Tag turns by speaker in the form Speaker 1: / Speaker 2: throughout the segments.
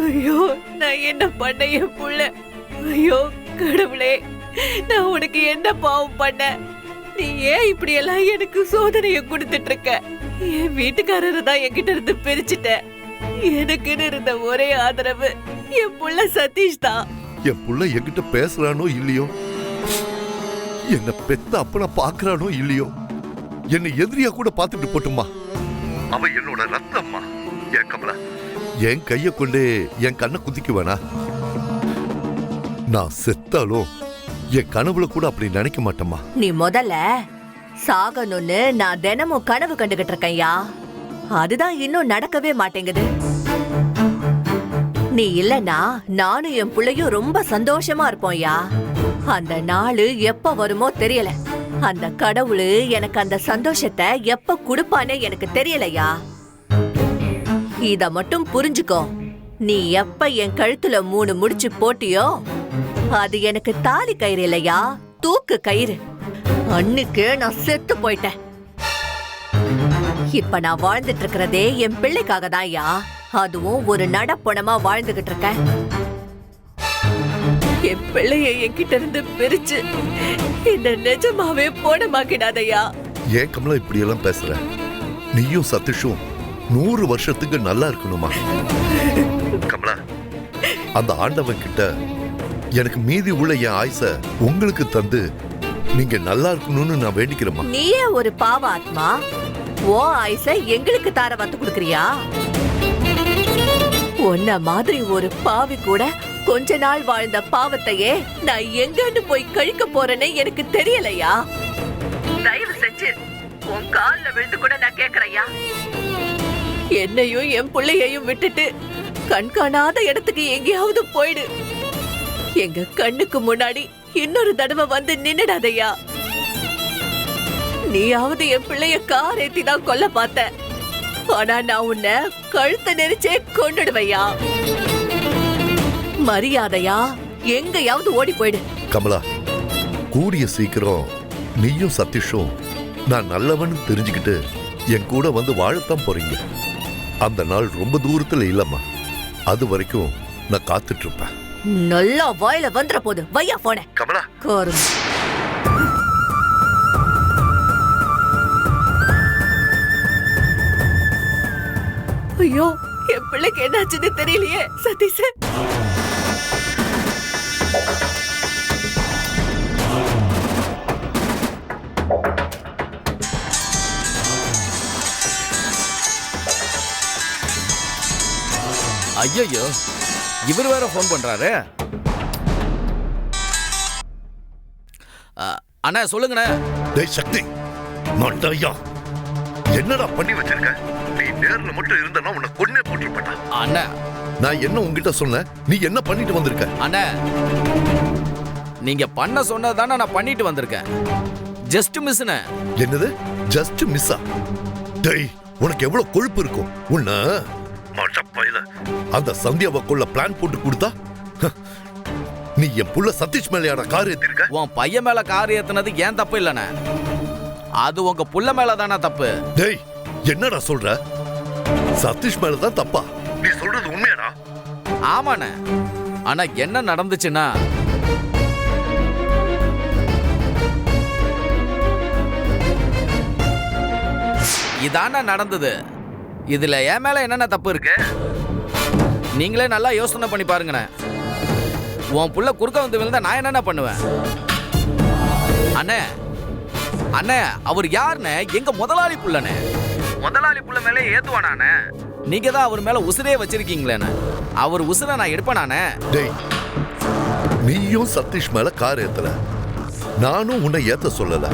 Speaker 1: ஐயோ நான் என்ன பண்ண என் புள்ள? ஐயோ கடவுளே நான் உனக்கு என்ன பாவம் பண்ண நீ ஏன் இப்படி எல்லாம் எனக்கு சோதனையை கொடுத்துட்டு இருக்க என் வீட்டுக்காரர் தான் என்கிட்ட இருந்து பிரிச்சுட்ட. எனக்குன்னு இருந்த ஒரே ஆதரவு என் புள்ள சதீஷ் தான்.
Speaker 2: என் புள்ள என்கிட்ட பேசுறானோ இல்லையோ? என்ன பெத்த அப்பன பாக்குறானோ இல்லையோ? என்னை எதிரியா கூட பார்த்துட்டு போட்டுமா அவன் என்னோட ரத்தம்மா. ஏன் கமலா என் கைய கொண்டு என் கண்ணை குதிக்குவேனா? நான் செத்தாலும் என் கனவுல கூட அப்படி நினைக்க மாட்டேம்மா.
Speaker 1: நீ முதல்ல சாகணும்னு நான் தினமும் கனவு கண்டுகிட்டு இருக்கேன்யா. அதுதான் இன்னும் நடக்கவே மாட்டேங்குது. நீ இல்லனா நானும் என் பிள்ளையும் ரொம்ப சந்தோஷமா இருப்போம்யா. அந்த நாள் எப்ப வருமோ தெரியல. அந்த கடவுள் எனக்கு அந்த சந்தோஷத்தை எப்ப கொடுப்பானே எனக்கு தெரியலையா. இத மட்டும் புரிஞ்சுக்கோ. நீ எப்ப என் கழுத்துல மூணு முடிச்சு போட்டியோ அது எனக்கு தாலி கயிறு இல்லையா? தூக்கு கயிறு. அன்னைக்கு நான் செத்து போயிட்டேன். இப்ப நான் வாழ்ந்துட்டு இருக்கிறதே என் பிள்ளைக்காக தான்யா அதுவும் ஒரு நடப்பணமா வாழ்ந்துகிட்டு இருக்கேன். என் பிள்ளைய என்கிட்ட இருந்து பிரிச்சு என்ன நிஜமாவே போனமாக்கிடாதயா
Speaker 2: ஏன் கமலா இப்படி எல்லாம் பேசுற? நீயும் சதீஷும் நூறு வருஷத்துக்கு நல்லா இருக்கணுமா? கமலா அந்த ஆண்டவன் கிட்ட எனக்கு மீதி உள்ள என் ஆயுச உங்களுக்கு தந்து நீங்க நல்லா இருக்கணும்னு நான் வேண்டிக்கிறேம்மா.
Speaker 1: நீயே ஒரு பாவ ஆத்மா? ஓ ஆயுச எங்களுக்கு தார வந்து கொடுக்கறியா? உன்ன மாதிரி ஒரு பாவி கூட கொஞ்ச நாள் வாழ்ந்த பாவத்தையே நான் எங்கன்னு போய் கழிக்க போறேன்னு எனக்கு தெரியலையா? தயவு செஞ்சு உன் கால்ல விழுந்து கூட நான் கேக்குறையா என்னையும் என் பிள்ளையையும் விட்டுட்டு கண் காணாத இடத்துக்கு எங்கேயாவது போயிடு. எங்க கண்ணுக்கு முன்னாடி இன்னொரு தடவை வந்து நின்னுடாதையா. நீயாவது என் பிள்ளைய கார் ஏத்தி தான் கொல்ல பார்த்த. ஆனா நான் உன்னை கழுத்த நெரிச்சே கொண்டுடுவையா மரியாதையா எங்கயாவது ஓடி போயிடு.
Speaker 2: கமலா கூடிய சீக்கிரம் நீயும் சதீஷும் நான் நல்லவன் தெரிஞ்சுக்கிட்டு என் கூட வந்து வாழத்தான் போறீங்க. அந்த நாள் ரொம்ப தூரத்துல இல்லம்மா. அது வரைக்கும் நான் காத்துட்டு இருப்பேன்
Speaker 1: நல்லா வாயில வந்துற போது வையா போன
Speaker 2: கமலா.
Speaker 1: கோரும். ஐயோ என் பிள்ளைக்கு என்னாச்சுன்னு தெரியலையே சதீஷ்
Speaker 3: ஐயோ இவர் வேற ஃபோன் பண்றாரு. அண்ணா சொல்லுங்கண்ணே.
Speaker 2: டேய் சக்தி மண்டையா என்னடா பண்ணி வச்சிருக்க? நீ நேர்ல மட்டும் இருந்தனா உன்னை கொன்னே போட்டுருப்பட்டா
Speaker 3: அண்ணா.
Speaker 2: நான் என்ன உன்கிட்ட சொன்னேன்? நீ என்ன பண்ணிட்டு வந்திருக்க?
Speaker 3: அண்ணா நீங்க பண்ண சொன்னதானே நான் பண்ணிட்டு வந்திருக்கேன். ஜஸ்ட் மிஸ்ண்ணே
Speaker 2: என்னது? ஜஸ்ட் மிஸ்ஸா டேய் உனக்கு எவ்வளவு கொழுப்பு இருக்கும்? உன்ன அந்த சந்தியாவை கொள்ள பிளான் போட்டு கொடுத்தா? நீ என் புள்ள சதீஷ் மேலையான கார் ஏத்திருக்க
Speaker 3: உன் பையன் மேல கார் ஏத்துனது ஏன் தப்பு இல்லைண்ணே? அது உங்க புள்ள மேல தானே தப்பு.
Speaker 2: டேய் என்னடா சொல்ற? சதீஷ் மேல தான் தப்பா? நீ சொல்றது உண்மையாடா?
Speaker 3: ஆமாண்ணே. ஆனா என்ன நடந்துச்சுன்னா? இதாண்ணா நடந்தது. இதுல என் மேல என்னென்ன தப்பு இருக்கு? நீங்களே நல்லா யோசனை பண்ணி பாருங்கண்ணே உன் புள்ள குறுக்க வந்து விழுந்தா நான் என்னென்ன பண்ணுவேன்? அண்ணே அண்ணே அவர் யாருண்ணே? எங்க முதலாளி புள்ளண்ணே? முதலாளி புள்ள மேலே ஏத்துவானாண்ணே நீங்க தான் அவர் மேல உசுரே வச்சிருக்கீங்களேண்ணே. அவர் உசுரை நான் எடுப்பேனாண்ணே.
Speaker 2: டேய் நீயும் சதீஷ் மேல கார் ஏத்தல நானும் உன்னை ஏத்த சொல்லல.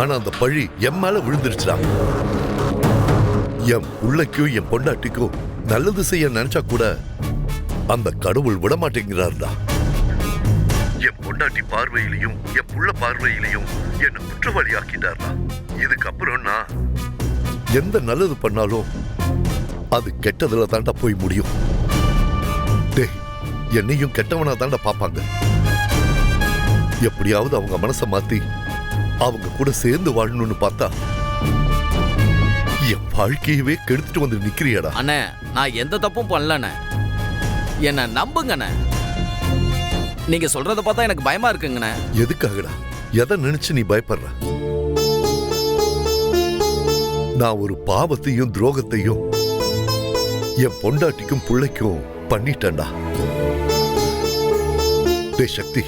Speaker 2: ஆனா அந்த பழி என் மேல விழுந்துருச்சுடா. என் புள்ளைக்கும் என் பொண்டாட்டிக்கும் நல்லது செய்ய நினைச்சா கூட அந்த கடவுள் விட மாட்டேங்கிறாருடா என் பொண்டாட்டி பார்வையிலையும் என் புள்ள பார்வையிலையும் என்னை குற்றவாளி ஆக்கிட்டார்டா இதுக்கப்புறம் நான் எந்த நல்லது பண்ணாலும் அது கெட்டதுல தாண்டா போய் முடியும். டே என்னையும் கெட்டவனா தாண்டா பாப்பாங்க எப்படியாவது அவங்க மனசை மாத்தி அவங்க கூட சேர்ந்து வாழணும்னு பார்த்தா என் வாழ்க்கையவே கெடுத்துட்டு வந்து நிக்கிறியாடா?
Speaker 3: அண்ணே நான் எந்த தப்பும் பண்ணலண்ணே. என்ன நம்புங்கண்ணே. நீங்க சொல்றத பார்த்தா எனக்கு பயமா இருக்குங்கண்ணே.
Speaker 2: எதுக்காகடா? எதை நினைச்சு நீ பயப்படுற? நான் ஒரு பாவத்தையும் துரோகத்தையும் என் பொண்டாட்டிக்கும் பிள்ளைக்கும் பண்ணிட்டேன்டா. டேய் சக்தி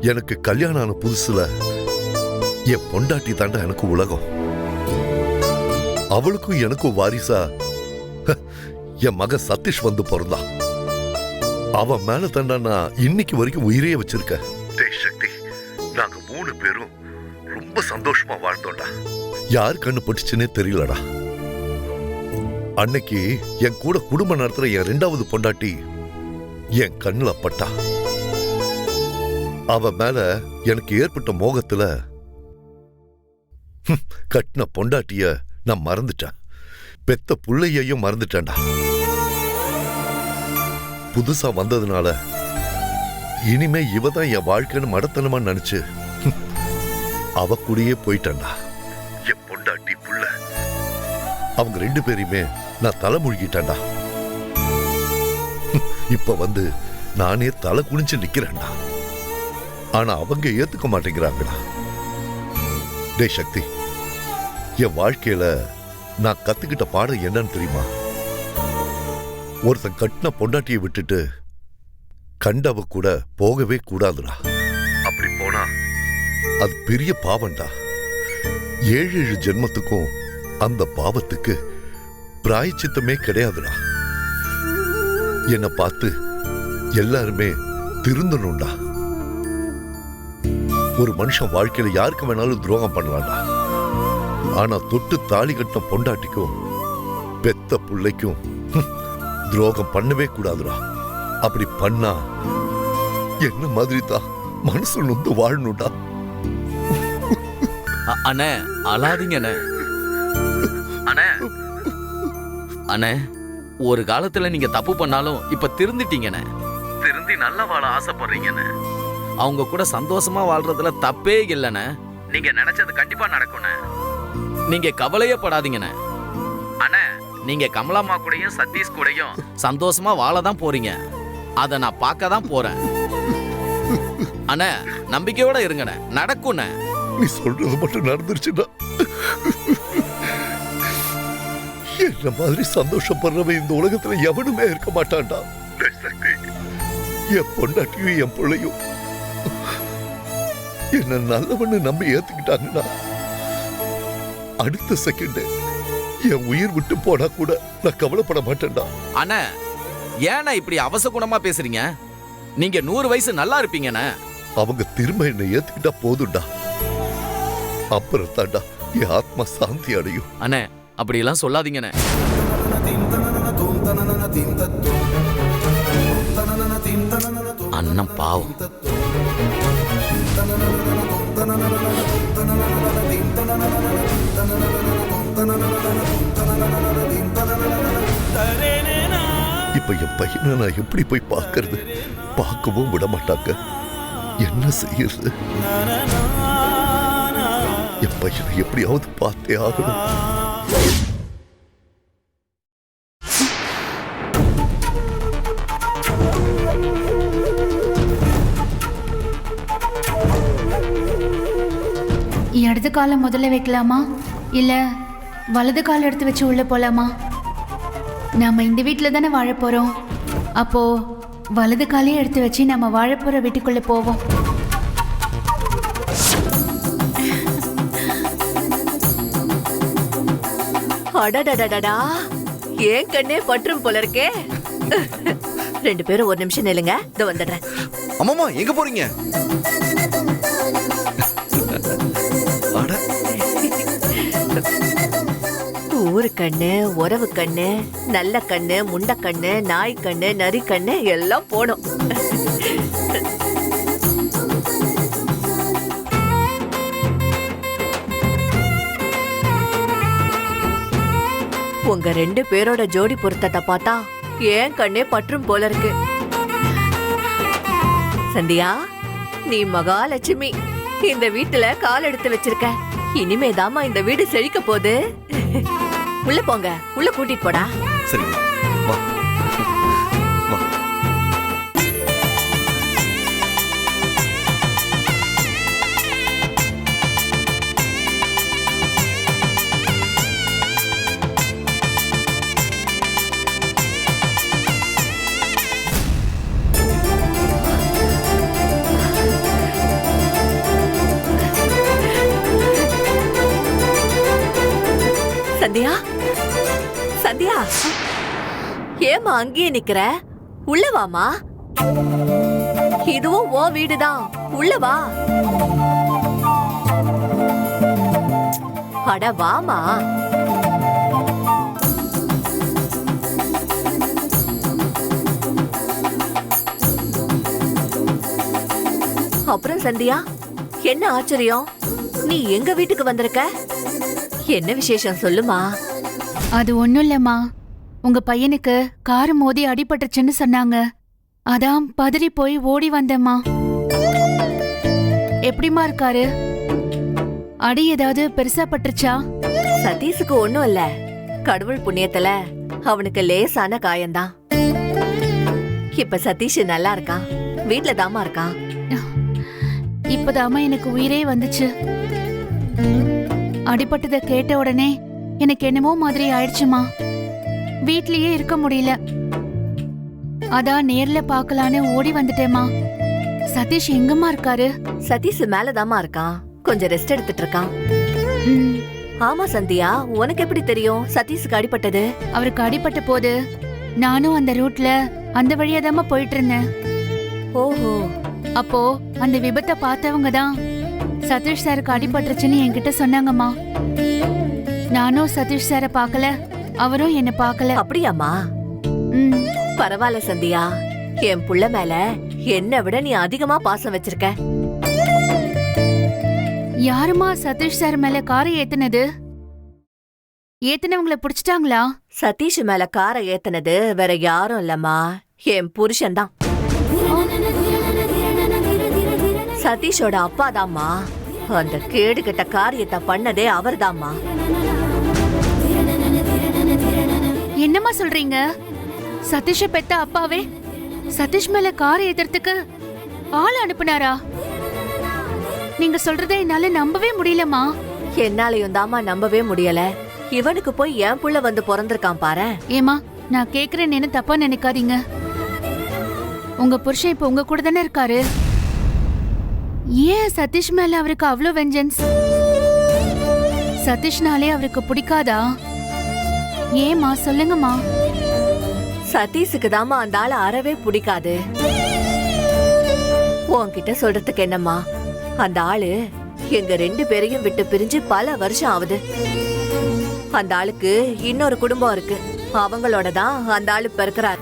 Speaker 2: எனக்கு கல்யாணம் ஆன புதுசுல என் பொண்டாட்டி தாண்டா எனக்கு உலகம். அவளுக்கும் எனக்கும் வாரிசா? என் மகன் சதீஷ் வந்து பிறந்தான் அவன் மேல தாண்டா நான் இன்னைக்கு வரைக்கும் உயிரே வச்சிருக்கேன் சக்தி நாங்க மூணு பேரும் ரொம்ப சந்தோஷமா வாழ்ந்தோம்டா. யார் கண்ணு பட்டுச்சுன்னே தெரியலடா. அன்னைக்கு என் கூட குடும்பம் நடத்துற என் ரெண்டாவது பொண்டாட்டி என் கண்ணுல பட்டா. அவ மேல எனக்கு ஏற்பட்ட மோகத்துல கட்டின பொண்டாட்டிய நான் மறந்துட்டேன். பெத்த புள்ளையையும் மறந்துட்டேன்டா. புதுசா வந்ததுனால இனிமே இவ தான் என் வாழ்க்கைன்னு மடத்தனமா நினைச்சு அவ கூடயே போயிட்டேன்டா. என் பொண்டாட்டி புள்ள. அவங்க ரெண்டு பேரையுமே நான் தலை முழுகிட்டேன்டா. இப்ப வந்து நானே தலை குனிஞ்சு நிக்கிறேன்டா. ஆனா அவங்க ஏத்துக்க மாட்டேங்கிறாங்கடா. டே சக்தி என் வாழ்க்கையில நான் கத்துக்கிட்ட பாடம் என்னன்னு தெரியுமா? ஒருத்தன் கட்டின பொண்டாட்டியை விட்டுட்டு கண்டவ கூட போகவே கூடாதுடா. அப்படி போனா அது பெரிய பாவம்டா. ஏழு ஏழு ஜென்மத்துக்கும் அந்த பாவத்துக்கு பிராயச்சித்தமே கிடையாதுடா. என்னை பார்த்து எல்லாருமே திருந்தணும்டா. ஒரு மனுஷன் வாழ்க்கையில யாருக்கு வேணாலும் துரோகம் பண்ணலாம்டா. ஆனா தொட்டு தாலி கட்டின பொண்டாட்டிக்கும் பெத்த புள்ளைக்கும் துரோகம் பண்ணவே கூடாதுடா. அப்படி பண்ணா என்ன மாதிரி தான் மனசு நொந்து வாழணும்டா.
Speaker 3: அண்ணே அழாதீங்க அண்ணே. அண்ணே. ஒரு காலத்துல நீங்க தப்பு பண்ணாலும் இப்ப திருந்திட்டீங்கண்ணே திருந்தி நல்லா வாழ ஆசைப்படுறீங்கண்ணே அவங்க கூட சந்தோஷமா வாழ்றதுல தப்பே இல்லைண்ணே நீங்க நினைச்சது கண்டிப்பா நடக்கும்ண்ணே. நீங்க கவலையே படாதீங்கண்ணே. அண்ணே நீங்க கமலாம்மா கூடயும் சதீஷ் கூடயும் சந்தோஷமா வாழ தான் போறீங்க. அதை நான் பார்க்க தான் போறேன். அண்ணே நம்பிக்கையோட இருங்கண்ணே. நடக்கும்ண்ணே.
Speaker 2: நீ சொல்றது மட்டும் நடந்துருச்சுன்னா. என்ன மாதிரி சந்தோஷப்படுறவன் இந்த உலகத்துல எவனுமே இருக்க மாட்டான்டா. என் பொண்டாட்டியும் என் பிள்ளையும். என்ன நல்லவன்னு நம்பி ஏத்துக்கிட்டாங்கன்னா அடுத்த செகண்ட் என் உயிர் விட்டு போனா கூட நான் கவலைப்பட மாட்டேன்டா.
Speaker 3: அண்ணா ஏண்ணா இப்படி அவசகுணமா பேசுறீங்க? நீங்க நூறு வயசு நல்லா இருப்பீங்கண்ணே.
Speaker 2: அவங்க திரும்ப என்னை ஏத்துக்கிட்டா போதும்டா. அப்புறம் தாண்டா என் ஆத்மா சாந்தி அடையும்.
Speaker 3: அண்ணே அப்படியெல்லாம் சொல்லாதீங்கண்ணே. அண்ணன் பாவம்.
Speaker 2: இப்ப என் பையனை நான் எப்படி போய் பார்க்கறது? பார்க்கவும் விட மாட்டாங்க. என்ன செய்யறது? என் பையனை எப்படியாவது பார்த்தே ஆகணும்.
Speaker 4: இடது காலம் முதல்ல வைக்கலாமா இல்ல வலது கால் எடுத்து வச்சு உள்ள போலாமா? நாம இந்த வீட்டில் தானே வாழ போறோம். அப்போ வலது காலையே எடுத்து வச்சு நம்ம வாழ போற வீட்டுக்குள்ள போவோம்.
Speaker 1: அடடடடடா. ஏன் கண்ணே பற்றும் போல இருக்கே? ரெண்டு பேரும் ஒரு நிமிஷம் நில்லுங்க. இதோ வந்துடுறேன்.
Speaker 5: அம்மாமா எங்க போறீங்க?
Speaker 1: ஊரு கண்ணு உறவு கண்ணு நல்ல கண்ணு முண்ட கண்ணு நாய் கண்ணு நரி கண்ணு எல்லாம் போடும். உங்க ரெண்டு பேரோட ஜோடி பொருத்தத்தை பார்த்தா ஏன் கண்ணே பற்றும் போல இருக்கு. சந்தியா நீ மகாலட்சுமி. இந்த வீட்டுல கால் எடுத்து வச்சிருக்க. இனிமேதாமா இந்த வீடு செழிக்க போகுது. உள்ள போங்க. உள்ள கூட்டிட்டு போடா.
Speaker 5: வா. வா.
Speaker 1: சந்தியா? சந்தியா ஏமா அங்கேயே நிக்கிற? உள்ளவாமா இதுவும் ஓ வீடுதான். உள்ளவா அட வாமா அப்புறம் சந்தியா என்ன ஆச்சரியம்? நீ எங்க வீட்டுக்கு வந்திருக்க? என்ன விசேஷம் சொல்லுமா?
Speaker 4: அது ஒண்ணும் இல்லம்மா. உங்க பையனுக்கு காரு மோதி அடிபட்டுச்சுன்னு சொன்னாங்க. அதான் பதறி போய் ஓடி வந்தேம்மா. எப்படிம்மா இருக்காரு? அடி ஏதாவது பெருசா பட்டுருச்சா?
Speaker 1: சதீஷுக்கு ஒண்ணும் இல்ல. கடவுள் புண்ணியத்துல அவனுக்கு லேசான காயம்தான் இப்ப சதீஷ் நல்லா இருக்கான். வீட்ல தாமா இருக்கான்.
Speaker 4: இப்பதாம்மா எனக்கு உயிரே வந்துச்சு. அடிபட்டத கேட்ட உடனே எனக்கு என்னமோ மாதிரி ஆயிடுச்சுமா. வீட்லயே இருக்க முடியல. அதான் நேர்ல பார்க்கலான்னு ஓடி வந்துட்டேம்மா. சதீஷ் எங்கம்மா இருக்காரு?
Speaker 1: சதீஷ் மேலதாம்மா இருக்கான். கொஞ்சம் ரெஸ்ட் எடுத்துட்டு இருக்கான். ஆமா சந்தியா. உனக்கு எப்படி தெரியும்? சதீஷுக்கு அடிபட்டது?
Speaker 4: அவருக்கு அடிபட்ட போது நானும் அந்த ரூட்ல அந்த வழியாதாம்மா போயிட்டு இருந்தேன்.
Speaker 1: ஓஹோ.
Speaker 4: அப்போ அந்த விபத்தை பார்த்தவங்க தான் சதீஷ் சாருக்கு அடிபட்டுருச்சுன்னு என்கிட்ட சொன்னாங்கம்மா. நானும் சதீஷ் சாரை பார்க்கல. அவரும் என்ன பார்க்கல.
Speaker 1: அப்படியாம்மா?
Speaker 4: ம்,
Speaker 1: பரவாயில்ல சந்தியா. என் புள்ள மேல என்னை விட நீ அதிகமா பாசம் வச்சிருக்க.
Speaker 4: யாரும்மா சதீஷ் சார் மேல காரை ஏத்துனது? ஏத்துனவங்கள புடிச்சிட்டாங்களா?
Speaker 1: சதீஷ் மேல காரை ஏத்துனது வேற யாரும் இல்லம்மா. என் புருஷன்தான். சதீஷோட அப்பாதாம்மா. அந்த கேடு கெட்ட காரியத்தை பண்ணதே அவர்தாம்மா.
Speaker 4: என்னம்மா சொல்றீங்க? சதீஷ பெத்த அப்பாவே? சதீஷ் மேல காரை ஏத்துறதுக்கு ஆள் அனுப்புனாரா? நீங்க சொல்றதை என்னால நம்பவே முடியலம்மா.
Speaker 1: என்னாலையும் தாம்மா நம்பவே முடியல. இவனுக்கு போய் என் புள்ள வந்து பிறந்திருக்கான் பாரு
Speaker 4: ஏமா நான் கேக்குறேன்னு தப்பா நினைக்காதீங்க. உங்க புருஷன் இப்ப உங்க கூட தானே இருக்காரு? ஏன் சதீஷ் மேல அவருக்கு அவ்வளோ வெஞ்சன்ஸ் சதீஷ்னாலே அவருக்கு பிடிக்காதா? ஏமா சொல்லுங்கம்மா.
Speaker 1: சதீஷுக்கு தாம்மா அந்த ஆளை அறவே பிடிக்காது. உன்கிட்ட சொல்றதுக்கு என்னம்மா? அந்த ஆளு எங்க ரெண்டு பேரையும் விட்டு பிரிஞ்சு பல வருஷம் ஆகுது அந்த ஆளுக்கு இன்னொரு குடும்பம் இருக்கு. அவங்களோட தான் அந்த ஆளு பிறக்கிறார்.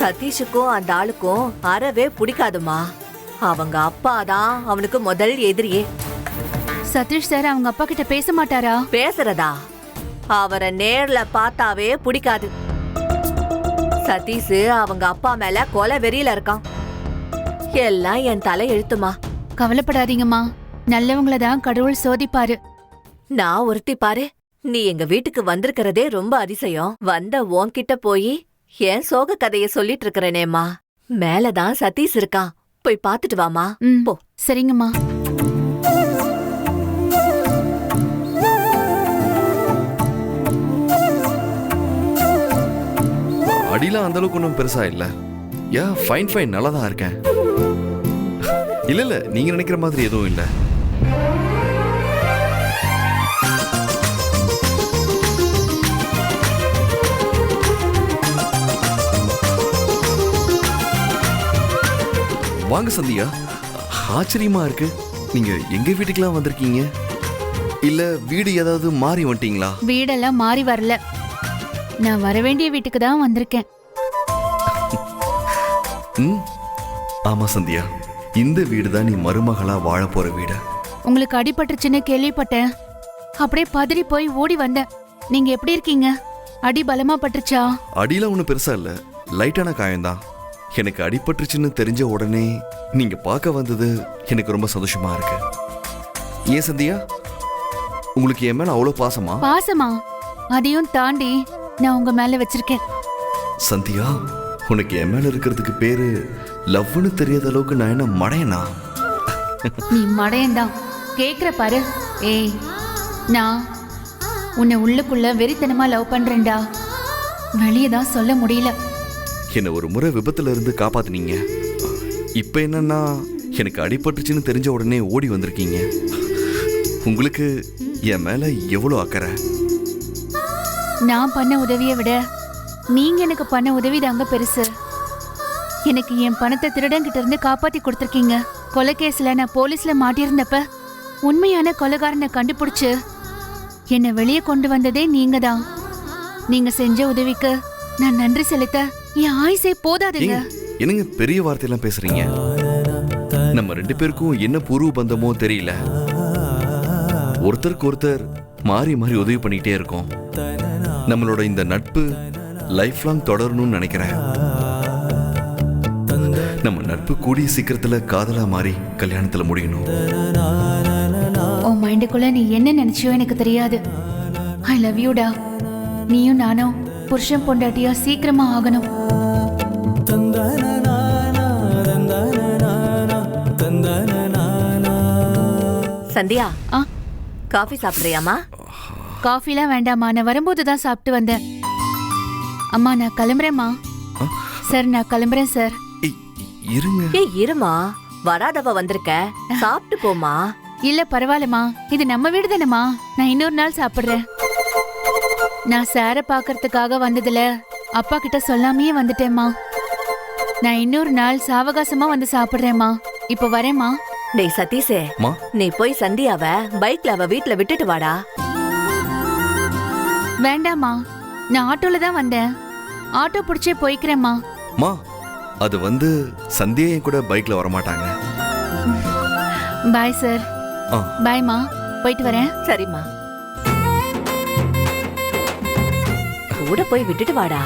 Speaker 1: சதீஷுக்கும் அந்த ஆளுக்கும் அறவே பிடிக்காதுமா அவங்க அப்பா தான் அவனுக்கு முதல் எதிரியே.
Speaker 4: சதீஷ் சார் அவங்க அப்பா கிட்ட பேச மாட்டாரா?
Speaker 1: பேசுறதா? அவரை நேர்ல பார்த்தாவே பிடிக்காது. சதீஷ் அவங்க அப்பா மேல கொலை வெறியில இருக்கான். எல்லாம் என் தலை எழுத்துமா
Speaker 4: கவலைப்படாதீங்கம்மா. நல்லவங்கள தான் கடவுள் சோதிப்பாரு.
Speaker 1: நான் ஒருத்தி பாரு. நீ எங்க வீட்டுக்கு வந்திருக்கிறதே ரொம்ப அதிசயம். வந்த உன்கிட்ட போய் என் சோக கதைய சொல்லிட்டு இருக்கிறனேம்மா. மேலதான் சதீஷ் இருக்கான். போய் பாத்துட்டு வாமா போ.
Speaker 4: சரிங்கம்மா.
Speaker 5: அடிலாம் அந்த அளவுக்கு ஒன்றும் பெருசா இல்லை. யா ஃபைன் ஃபைன் நல்லா தான் இருக்கேன். இல்லை இல்லை நீங்கள் நினைக்கிற மாதிரி எதுவும் இல்லை. வாங்க சந்தியா. ஆச்சரியமா இருக்கு. நீங்க எங்க வீட்டுக்கெல்லாம் வந்திருக்கீங்க? இல்ல வீடு ஏதாவது மாறி வந்துட்டீங்களா?
Speaker 4: வீடெல்லாம் மாறி வரல. நான் வர வேண்டிய வீட்டுக்கு தான் வந்திருக்கேன்.
Speaker 5: ம்? ஆமா சந்தியா. இந்த வீடு தான் நீ மருமகளா வாழ போற வீடு?
Speaker 4: உங்களுக்கு அடிபட்டுருச்சுன்னு கேள்விப்பட்டேன். அப்படியே பதறி போய் ஓடி வந்தேன். நீங்க எப்படி இருக்கீங்க? அடி பலமா பட்டுருச்சா?
Speaker 5: அடியில ஒன்றும் பெருசா இல்ல. லைட்டான காயம்தான். எனக்கு அடிபட்டுருச்சுன்னு தெரிஞ்ச உடனே நீங்க பார்க்க வந்தது எனக்கு ரொம்ப சந்தோஷமா இருக்கு. ஏன் சந்தியா? உங்களுக்கு என் மேல அவ்வளோ பாசமா?
Speaker 4: பாசமா? அதையும் தாண்டி நான் உங்க மேல வச்சிருக்கேன்.
Speaker 5: சந்தியா உனக்கு என் மேல இருக்கிறதுக்கு பேரு லவ்னு தெரியாத அளவுக்கு நான் என்ன மடையனா?
Speaker 4: நீ மடையன்தான். கேக்குற பாரு. ஏய் நான் உன்னை உள்ளுக்குள்ள வெறித்தனமா லவ் பண்றேன்டா. வெளியே தான் சொல்ல முடியல.
Speaker 5: என்னை ஒரு முறை விபத்துல இருந்து காப்பாத்துனீங்க. இப்போ என்னன்னா எனக்கு அடிபட்டுச்சுன்னு தெரிஞ்ச உடனே ஓடி வந்திருக்கீங்க. உங்களுக்கு என் மேல எவ்வளோ அக்கறை?
Speaker 4: நான் பண்ண உதவியை விட நீங்க எனக்கு பண்ண உதவி தாங்க பெருசு. எனக்கு என் பணத்தை திருடங்கிட்ட இருந்து காப்பாத்தி கொடுத்துருக்கீங்க. கொலைகேஸ்ல நான் போலீஸ்ல மாட்டியிருந்தப்ப உண்மையான கொலைகாரனை கண்டுபிடிச்சு என்னை வெளியே கொண்டு வந்ததே நீங்க தான் நீங்க செஞ்ச உதவிக்கு நான் நன்றி செலுத்த என் ஆயுசே போதாதுங்க.
Speaker 5: என்னங்க பெரிய வார்த்தையெல்லாம் பேசுறீங்க? நம்ம ரெண்டு பேருக்கும் என்ன பூர்வ பந்தமோ தெரியல. ஒருத்தருக்கு ஒருத்தர் மாறி மாறி உதவி பண்ணிக்கிட்டே இருக்கோம். நம்மளோட இந்த நட்பு லைஃப் லாங் தொடரணும்னு நினைக்கிறேன். நம்ம நட்பு கூடிய சீக்கிரத்துல காதலா மாறி கல்யாணத்துல முடியணும்.
Speaker 4: உன் மைண்டுக்குள்ள நீ என்ன நினைச்சியோ எனக்கு தெரியாது. ஐ லவ் யூடா நீயும் நானும் புருஷன் பொண்டாட்டியா சீக்கிரமா ஆகணும்.
Speaker 1: சந்தியா
Speaker 4: ஆ?
Speaker 1: காஃபி சாப்பிடுறியாமா
Speaker 4: காஃபிலாம் வேண்டாம்மா. நான் வரும்போது தான் சாப்பிட்டு வந்தேன். அம்மா நான் கிளம்புறேம்மா? சார் நான் கிளம்புறேன் சார்.
Speaker 5: இருங்க.
Speaker 1: ஏய் இருமா. வராதவ வந்திருக்க. சாப்பிட்டு போமா
Speaker 4: இல்ல பரவாயில்லம்மா. இது நம்ம வீடு தானேம்மா. நான் இன்னொரு நாள் சாப்பிடுறேன். நான் சாரை பார்க்கறதுக்காக வந்ததுல அப்பா கிட்ட சொல்லாமையே வந்துட்டேம்மா. நான் இன்னொரு நாள் சாவகாசமா வந்து சாப்பிடுறேம்மா. இப்போ வரேம்மா.
Speaker 1: டேய் சதீஷே. நீ போய் சந்தியாவ பைக்ல அவ வீட்ல விட்டுட்டு வாடா.
Speaker 4: வேண்டாம்மா. நான் ஆட்டோல தான் வந்தேன். ஆட்டோ பிடிச்சே போய்க்கிறேம்மா.
Speaker 5: மா அது வந்து சந்தியா என் கூட பைக்ல வரமாட்டாங்க.
Speaker 4: பாய் சார்
Speaker 5: ஆ.
Speaker 4: பாய்மா போயிட்டு வரேன்.
Speaker 1: சரிம்மா. கூட போய் விட்டுட்டு வாடா.